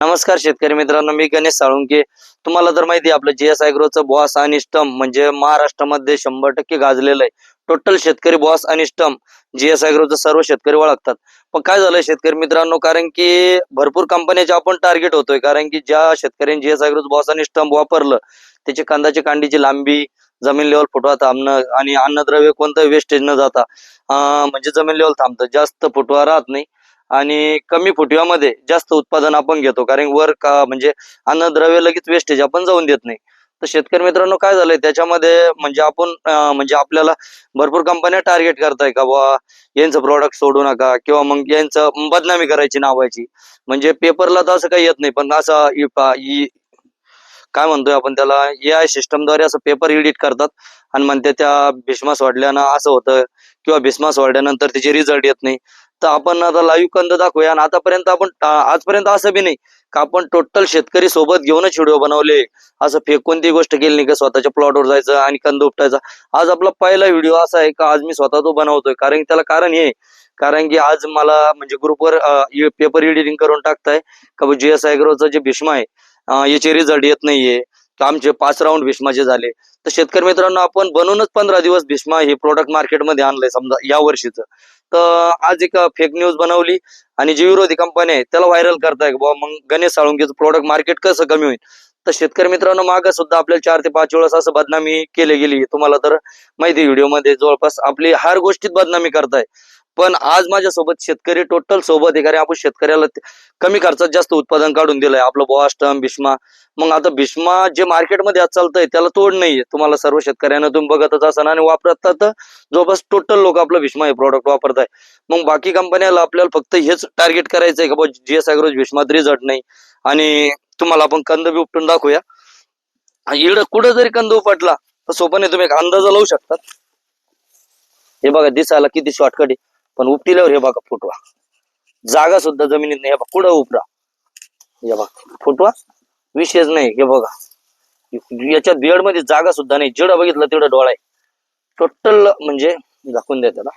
नमस्कार शेतकरी मित्रांनो मी गणेश साळुंके. तुम्हाला तर माहिती आपलं जीएस आयग्रोचं बॉस आणि स्टम म्हणजे महाराष्ट्रामध्ये शंभर टक्के गाजलेलं आहे. टोटल शेतकरी बॉस आणि स्टम जीएस आयग्रोचं सर्व शेतकरी ओळखतात. पण काय झालं शेतकरी मित्रांनो कारण की भरपूर कंपन्याचे आपण टार्गेट होतोय कारण की ज्या शेतकऱ्यांनी जीएस अॅग्रोचं बॉस आणि स्टम वापरलं त्याची कांदाची कांडीची लांबी जमीन लेवल फुटवा थांबणं आणि अन्नद्रव्य कोणतं वेस्टेज न जाता म्हणजे जमीन लेवल थांबतं. जास्त फुटवा राहत नाही. आणि कमी फुटव्यामध्ये जास्त उत्पादन आपण घेतो. कारण वर का म्हणजे अन्नद्रव्य लगेच वेस्टेज आपण जाऊन देत नाही. तर शेतकरी मित्रांनो काय झालंय? त्याच्यामध्ये म्हणजे आपण म्हणजे आपल्याला भरपूर कंपन्या टार्गेट करताय का बा यांचं प्रॉडक्ट सोडू नका किंवा मग यांचं बदनामी करायची नावायची म्हणजे पेपरला तर असं काही येत नाही. पण असं इ- पा- इ- काय म्हणतोय आपण त्याला? ए आय सिस्टमद्वारे असं पेपर एडिट करतात. आणि म्हणते त्या भीष्मा सोडल्यानं असं होतं. किंवा भीष्मा सोडल्यानंतर त्याचे रिझल्ट येत नाही. तर आपण आता लाईव्ह कंद दाखवूया. आणि आतापर्यंत आपण आजपर्यंत असं बी नाही का आपण टोटल शेतकरी सोबत घेऊनच व्हिडिओ बनवले. असं फेक कोणती गोष्ट केली नाही का? स्वतःच्या प्लॉटवर जायचं आणि कंद उपटायचा. आज आपला पहिला व्हिडिओ असा आहे का? आज मी स्वतः तो बनवतोय. कारण त्याला कारण हे कारण की आज मला म्हणजे ग्रुपवर पेपर एडिटिंग करून टाकताय. का जी एस आयग्रोचा जे भीष्मा आहे याचे रिझल्ट येत नाहीये. तर आमचे पाच राऊंड भीष्माचे झाले. तर शेतकरी मित्रांनो आपण बनवूनच पंधरा दिवस भीष्मा हे प्रोडक्ट मार्केटमध्ये आणलंय समजा या वर्षीचं. तर आज एक फेक न्यूज बनवली आणि जी विरोधी कंपनी आहे त्याला व्हायरल करताय बुवा मग गणेश साळुंकेचं प्रोडक्ट मार्केट कसं कमी होईल? तर शेतकरी मित्रांनो मागं सुद्धा आपल्याला चार ते पाच वेळेस असं बदनामी केली गेली. तुम्हाला तर माहिती व्हिडिओमध्ये जवळपास आपली हर गोष्टीत बदनामी करताय. पण आज माझ्यासोबत शेतकरी टोटल सोबत आहे कारण आपण शेतकऱ्याला कमी खर्चात जास्त उत्पादन काढून दिलंय. आपलं बॉस्टम भीष्मा मग आता भीष्मा जे मार्केटमध्ये आज चालतंय त्याला तोड नाहीये. तुम्हाला सर्व शेतकऱ्यांना तुम्ही बघतच असाल आणि वापरतात. तर जवळपास टोटल लोक आपलं भीष्मा हे प्रॉडक्ट वापरताय मग बाकी कंपन्याला आपल्याला फक्त हेच टार्गेट करायचंय का बा जीएस अॅग्रोज भीष्मात रिझल्ट नाही. आणि तुम्हाला आपण कंद बी उपटून दाखवूया. इकडं कुठं जरी कंद उपटला तर सोपाने तुम्ही एक अंदाजा लावू शकतात हे बघा दिसायला किती शॉर्टकट आहे. पण उपटिल्यावर हे बघा फुटवा. जागा सुद्धा जमिनीत नाही. हे बघा कुठं उपडा. हे बघा फुटवा. विशेष नाही हे बघा. याच्यात बेडमध्ये जागा सुद्धा नाही. जेवढं बघितलं तेवढं डोळा आहे. टोटल म्हणजे दाखवून द्या त्याला.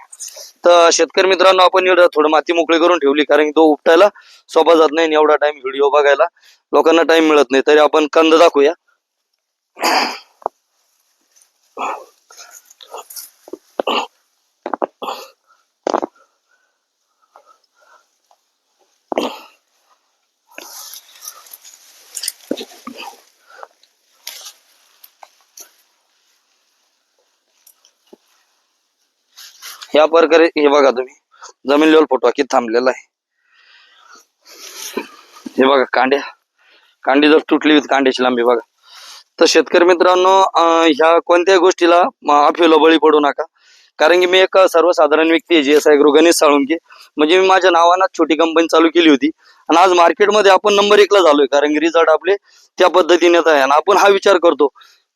तर शेतकरी मित्रांनो आपण एवढं थोडं माती मोकळी करून ठेवली कारण की तो उपटायला सोपा जात नाही आणि एवढा टाइम व्हिडिओ बघायला लोकांना टाइम मिळत नाही. तरी आपण कंद दाखवूया. या प्रकारे हे बघा तुम्ही. जमीन लेवल फोटो किती थांबलेला आहे. हे बघा कांड्या. कांडी जर तुटली होती कांड्याची लांबी बघा. तर शेतकरी मित्रांनो ह्या कोणत्याही गोष्टीला म, बळी पडू नका. कारण की मी एक सर्वसाधारण व्यक्ती आहे G S I Ganesh Salunke. म्हणजे मी माझ्या नावानं छोटी कंपनी चालू केली होती. आणि आज मार्केटमध्ये आपण नंबर एकला झालोय. कारण की रिझल्ट आपले त्या पद्धतीने आहे आणि आपण हा विचार करतो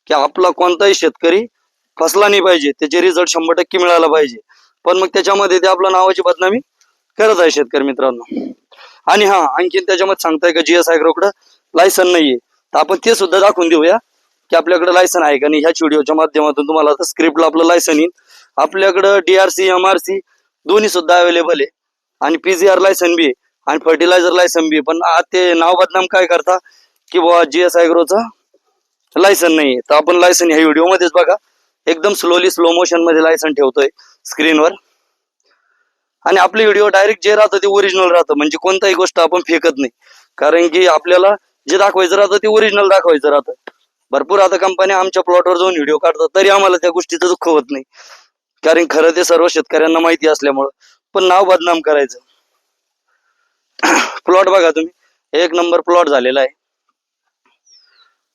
की आपला कोणताही शेतकरी फसला नाही पाहिजे. त्याचे रिझल्ट शंभर टक्के मिळाला पाहिजे. पण मग त्याच्यामध्ये ते आपल्या नावाची बदनामी करत आहे शेतकरी मित्रांनो. आणि हा आणखीन त्याच्यामध्ये सांगताय का जीएसकडे लायसन नाहीये. तर आपण ते सुद्धा दाखवून देऊया की आपल्याकडे लायसन आहे का नाही. ह्याच व्हिडिओच्या माध्यमातून तुम्हाला आता स्क्रिप्टला आपलं लायसन येईल. आपल्याकडं डीआरसी एमआरसी दोन्ही सुद्धा अवेलेबल आहे. आणि पीजीआर लायसन बी आहे. आणि फर्टिलायझर लायसन बी पण ते नाव बदनाम काय करता की बुवा जीएस चं लायसन नाहीये. तर आपण लायसन ह्या व्हिडिओ मध्येच बघा. एकदम स्लोली स्लो मोशनमध्ये लायसन ठेवतोय. स्क्रीनवर. आणि आपले व्हिडिओ डायरेक्ट जे राहतं ते ओरिजिनल राहतं. म्हणजे कोणताही गोष्ट आपण फेकत नाही. कारण की आपल्याला जे दाखवायचं राहतं ते ओरिजिनल दाखवायचं राहतं. भरपूर आता कंपन्या आमच्या प्लॉटवर जाऊन व्हिडिओ काढतात. तरी आम्हाला त्या गोष्टीचं दुःख होत नाही. कारण खरं ते सर्व शेतकऱ्यांना माहिती असल्यामुळं. पण नाव बदनाम करायचं. प्लॉट बघा तुम्ही. एक नंबर प्लॉट झालेला आहे.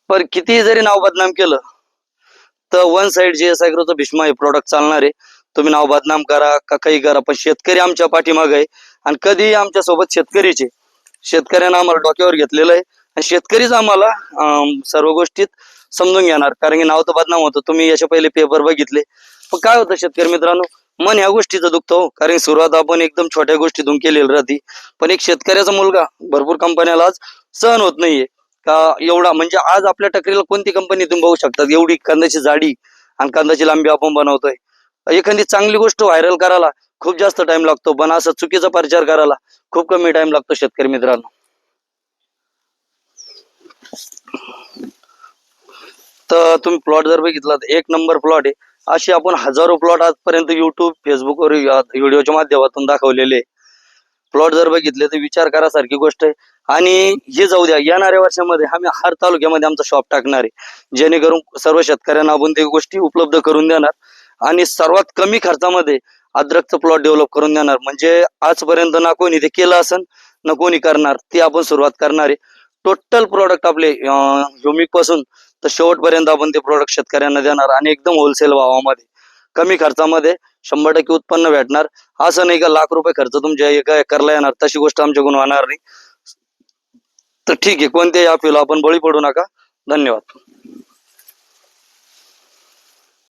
पण किती जरी नाव बदनाम केलं तर वन साइड जे एस आयग्रोचं भीष्मा हे प्रोडक्ट चालणार आहे. तुम्ही नाव बदनाम करा का काही करा पण शेतकरी आमच्या पाठीमागे आहे. आणि कधीही आमच्यासोबत शेतकरीचे. शेतकऱ्यांना आम्हाला डोक्यावर घेतलेलं आहे. आणि शेतकरीच आम्हाला सर्व गोष्टीत समजून घेणार. कारण की नाव तर बदनाम होतं. तुम्ही याच्या पहिले पेपर बघितले. पण काय होतं शेतकरी मित्रांनो? मन ह्या गोष्टीचं दुखतो हो. कारण सुरुवात आपण एकदम छोट्या गोष्टीतून केलेली राहती. पण एक शेतकऱ्याचा मुलगा भरपूर कंपन्याला आज सहन होत नाहीये. का एवढा म्हणजे आज आपल्या टकरीला कोणती कंपनी तुम्ही बघू शकतात? एवढी कांद्याची जाडी आणि कांद्याची लांबी आपण बनवतोय. एखादी चांगली गोष्ट व्हायरल करायला खूप जास्त टाइम लागतो पण असं चुकीचा प्रचार करायला खूप कमी टाइम लागतो शेतकरी मित्रांनो. तर तुम्ही प्लॉट जर बघितला तर एक नंबर प्लॉट आहे. असे आपण हजारो प्लॉट आजपर्यंत युट्यूब फेसबुकवर व्हिडिओच्या माध्यमातून दाखवलेले प्लॉट जर बघितले तर विचार करा सारखी गोष्ट आहे. आणि हे जाऊ द्या येणाऱ्या वर्षामध्ये आम्ही हर तालुक्यामध्ये आमचा शॉप टाकणार आहे. जेणेकरून सर्व शेतकऱ्यांना आपण ते गोष्टी उपलब्ध करून देणार. आणि सर्वात कमी खर्चामध्ये अद्रकचं प्लॉट डेव्हलप करून देणार. म्हणजे आजपर्यंत ना कोणी ते केलं असन ना कोणी करणार ती आपण सुरुवात करणार आहे. टोटल प्रोडक्ट आपले ह्युमिकपासून तर शेवटपर्यंत आपण ते प्रोडक्ट शेतकऱ्यांना देणार आणि एकदम होलसेल भावामध्ये. कमी खर्चामध्ये शंभर टक्के उत्पन्न भेटणार. असं नाही का लाख रुपये खर्च तुमच्या एका एकरला येणार. तशी गोष्ट आमच्याकडून होणार नाही. तर ठीक आहे कोणत्याही अपिला आपण बळी पडू नका. धन्यवाद.